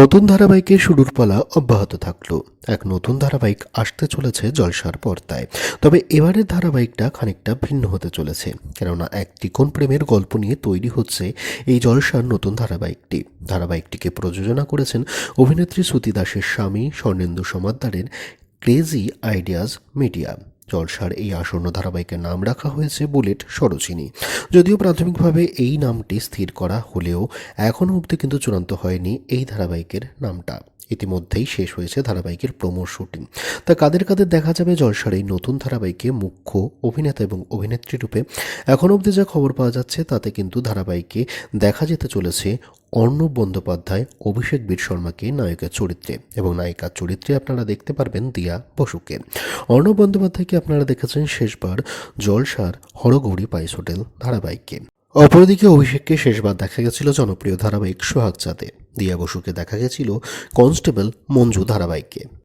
নতুন ধারাবাহিকে শুরুর পালা অব্যাহত থাকল। এক নতুন ধারাবাহিক আসতে চলেছে জলসার পর্দায়। তবে এবারের ধারাবাহিকটা খানিকটা ভিন্ন হতে চলেছে। কেননা এক ত্রিকোণ প্রেমের গল্প নিয়ে তৈরি হচ্ছে এই জলসার নতুন ধারাবাহিকটি। ধারাবাহিকটিকে প্রযোজনা করেছেন অভিনেত্রী শ্রুতি দাসের স্বামী স্বর্ণেন্দু সমাদ্দারের ক্রেজি আইডিয়াস মিডিয়া। জলসার এই আসন্ন ধারাবাহিকের নাম রাখা হয়েছে বুলেট সরোচিনী যদিও প্রাথমিকভাবে এই নামটি স্থির করা হলেও এখনও অবধি কিন্তু চূড়ান্ত হয়নি এই ধারাবাহিকের নামটা। ইতিমধ্যেই শেষ হয়েছে ধারাবাহিকের প্রোমো শুটিং। তা কাদের কাদের দেখা যাবে জলসার এই নতুন ধারাবাহিকে মুখ্য অভিনেতা এবং অভিনেত্রী রূপে এখন অবধি যা খবর পাওয়া যাচ্ছে তাতে কিন্তু ধারাবাহিকে দেখা যেতে চলেছে অর্ণব বন্দ্যোপাধ্যায়, অভিষেক বীর শর্মাকে নায়কের চরিত্রে এবং নায়িকার চরিত্রে আপনারা দেখতে পারবেন দিয়া বসুকে। অর্ণব বন্দ্যোপাধ্যায়কে আপনারা দেখেছেন শেষবার জলসার হরগৌরী পাইস হোটেল ধারাবাহিককে অপরদিকে অভিষেককে শেষবার দেখা গেছিল জনপ্রিয় ধারাবাহিক সোহাগ চাঁদে। দিয়া বসুকে দেখা গেছিল কনস্টেবল মঞ্জু ধারাবাহিকে।